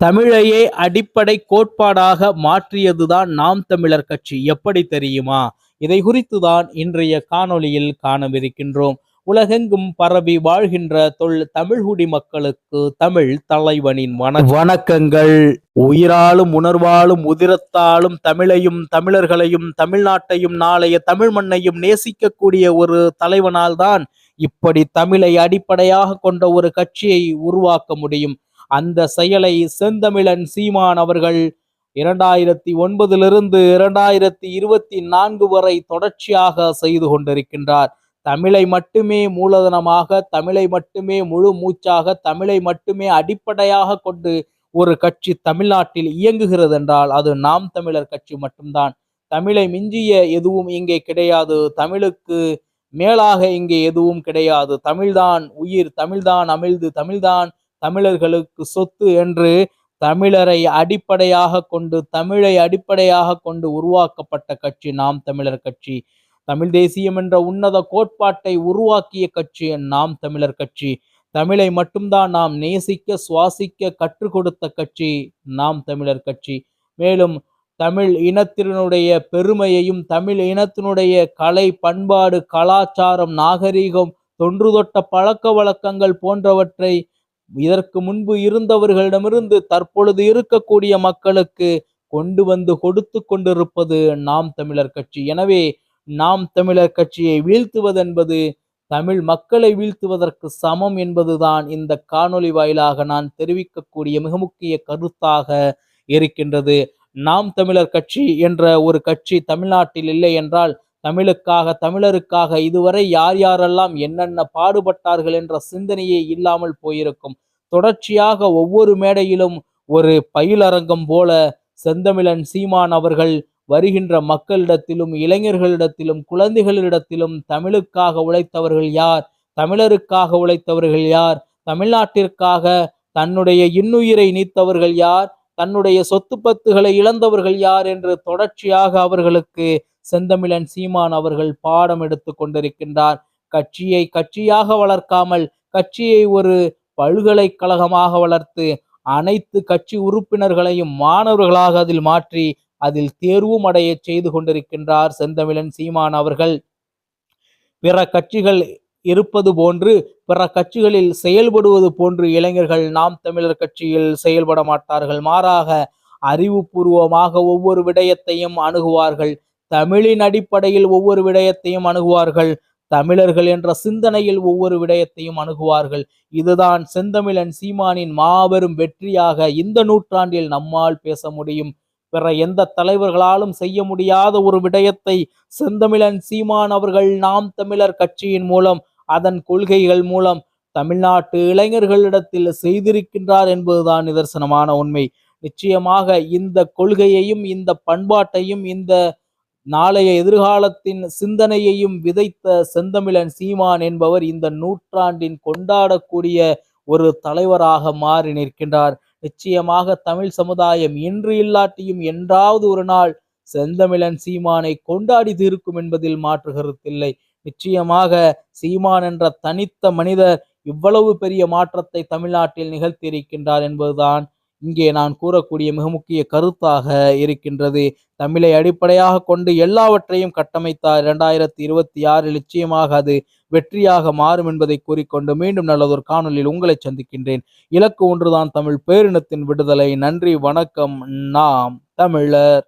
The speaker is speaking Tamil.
தமிழையே அடிப்படை கோட்பாடாக மாற்றியதுதான் நாம் தமிழர் கட்சி. எப்படி தெரியுமா? இதை குறித்துதான் இன்றைய காணொளியில் காணவிருக்கின்றோம். உலகெங்கும் பரவி வாழ்கின்ற தொல் தமிழ்குடி மக்களுக்கு தமிழ் தலைவனின் வண வணக்கங்கள். உயிராலும் உணர்வாலும் உதிரத்தாலும் தமிழையும் தமிழர்களையும் தமிழ்நாட்டையும் நாளைய தமிழ் மண்ணையும் நேசிக்கக்கூடிய ஒரு தலைவனால் தான் இப்படி தமிழை அடிப்படையாக கொண்ட ஒரு கட்சியை உருவாக்க முடியும். அந்த செயலை செந்தமிழன் சீமான் அவர்கள் இரண்டாயிரத்தி ஒன்பதிலிருந்து இரண்டாயிரத்தி இருபத்தி நான்கு வரை தொடர்ச்சியாக செய்து கொண்டிருக்கின்றார். தமிழை மட்டுமே மூலதனமாக தமிழை மட்டுமே முழு மூச்சாக தமிழை மட்டுமே அடிப்படையாக கொண்டு ஒரு கட்சி தமிழ்நாட்டில் இயங்குகிறது என்றால் அது நாம் தமிழர் கட்சி மட்டும்தான். தமிழை மிஞ்சிய எதுவும் இங்கே கிடையாது. தமிழுக்கு மேலாக இங்கே எதுவும் கிடையாது. தமிழ்தான் உயிர் தமிழ்தான் அமிழ்து தமிழ்தான் தமிழர்களுக்கு சொத்து என்று தமிழரை அடிப்படையாக கொண்டு தமிழை அடிப்படையாக கொண்டு உருவாக்கப்பட்ட கட்சி நாம் தமிழர் கட்சி. தமிழ் தேசியம் என்ற உன்னத கோட்பாட்டை உருவாக்கிய கட்சி நாம் தமிழர் கட்சி. தமிழை மட்டும்தான் நாம் நேசிக்க சுவாசிக்க கற்றுக் கொடுத்த கட்சி நாம் தமிழர் கட்சி. மேலும் தமிழ் இனத்தினுடைய பெருமையையும் தமிழ் இனத்தினுடைய கலை பண்பாடு கலாச்சாரம் நாகரீகம் தொன்று தொட்ட பழக்க வழக்கங்கள் போன்றவற்றை இதற்கு முன்பு இருந்தவர்களிடமிருந்து தற்பொழுது இருக்கக்கூடிய மக்களுக்கு கொண்டு வந்து கொடுத்து கொண்டிருப்பது நாம் தமிழர் கட்சி. எனவே நாம் தமிழர் கட்சியை வீழ்த்துவதென்பது தமிழ் மக்களை வீழ்த்துவதற்கு சமம் என்பதுதான் இந்த காணொளி வாயிலாக நான் தெரிவிக்கக்கூடிய மிக முக்கிய கருத்தாக இருக்கின்றது. நாம் தமிழர் கட்சி என்ற ஒரு கட்சி தமிழ்நாட்டில் இல்லை என்றால் தமிழுக்காக தமிழருக்காக இதுவரை யார் யாரெல்லாம் என்னென்ன பாடுபட்டார்கள் என்ற சிந்தனையே இல்லாமல் போயிருக்கும். தொடர்ச்சியாக ஒவ்வொரு மேடையிலும் ஒரு பயிலரங்கம் போல செந்தமிழன் சீமான் அவர்கள் வருகின்ற மக்களிடத்திலும் இளைஞர்களிடத்திலும் குழந்தைகளிடத்திலும் தமிழுக்காக உழைத்தவர்கள் யார்? தமிழருக்காக உழைத்தவர்கள் யார்? தமிழ்நாட்டிற்காக தன்னுடைய இன்னுயிரை நீத்தவர்கள் யார்? தன்னுடைய சொத்து பத்துகளை இழந்தவர்கள் யார் என்று தொடர்ச்சியாக அவர்களுக்கு செந்தமிழன் சீமான் அவர்கள் பாடம் எடுத்து கொண்டிருக்கின்றார். கட்சியை கட்சியாக வளர்க்காமல் கட்சியை ஒரு பல்கலைக்கழகமாக வளர்த்து அனைத்து கட்சி உறுப்பினர்களையும் மாணவர்களாக அதில் மாற்றி அதில் தேர்வும் அடைய செய்து கொண்டிருக்கின்றார் செந்தமிழன் சீமான் அவர்கள். பிற கட்சிகள் இருப்பது போன்று பிற கட்சிகளில் செயல்படுவது போன்று இளைஞர்கள் நாம் தமிழர் கட்சியில் செயல்பட மாட்டார்கள். மாறாக அறிவுபூர்வமாக ஒவ்வொரு விடயத்தையும் அணுகுவார்கள். தமிழின் அடிப்படையில் ஒவ்வொரு விடயத்தையும் அணுகுவார்கள். தமிழர்கள் என்ற சிந்தனையில் ஒவ்வொரு விடயத்தையும் அணுகுவார்கள். இதுதான் செந்தமிழன் சீமானின் மாபெரும் வெற்றியாக இந்த நூற்றாண்டில் நம்மால் பேச முடியும். பிற எந்த தலைவர்களாலும் செய்ய முடியாத ஒரு விடயத்தை செந்தமிழன் சீமான் அவர்கள் நாம் தமிழர் கட்சியின் மூலம் அதன் கொள்கைகள் மூலம் தமிழ்நாட்டு இளைஞர்களிடத்தில் செய்திருக்கின்றார் என்பதுதான் நிதர்சனமான உண்மை. நிச்சயமாக இந்த கொள்கையையும் இந்த பண்பாட்டையும் இந்த நாளைய எதிர்காலத்தின் சிந்தனையையும் விதைத்த செந்தமிழன் சீமான் என்பவர் இந்த நூற்றாண்டின் கொண்டாடக்கூடிய ஒரு தலைவராக மாறி நிற்கின்றார். நிச்சயமாக தமிழ் சமுதாயம் இன்று இல்லாட்டியும் என்றாவது ஒரு நாள் செந்தமிழன் சீமானை கொண்டாடி தீர்க்கும் என்பதில் மாற்று கருத்தில்லை. நிச்சயமாக சீமான் என்ற தனித்த மனிதர் இவ்வளவு பெரிய மாற்றத்தை தமிழ்நாட்டில் நிகழ்த்தியிருக்கின்றார் என்பதுதான் இங்கே நான் கூறக்கூடிய மிக முக்கிய கருத்தாக இருக்கின்றது. தமிழை அடிப்படையாக கொண்டு எல்லாவற்றையும் கட்டமைத்தார் இரண்டாயிரத்தி இருபத்தி ஆறில் நிச்சயமாக அது வெற்றியாக மாறும் என்பதை கூறிக்கொண்டு மீண்டும் நல்லதொரு காணொலியில் உங்களை சந்திக்கின்றேன். இலக்கு ஒன்றுதான் தமிழ் பேரினத்தின் விடுதலை. நன்றி வணக்கம். நாம் தமிழர்.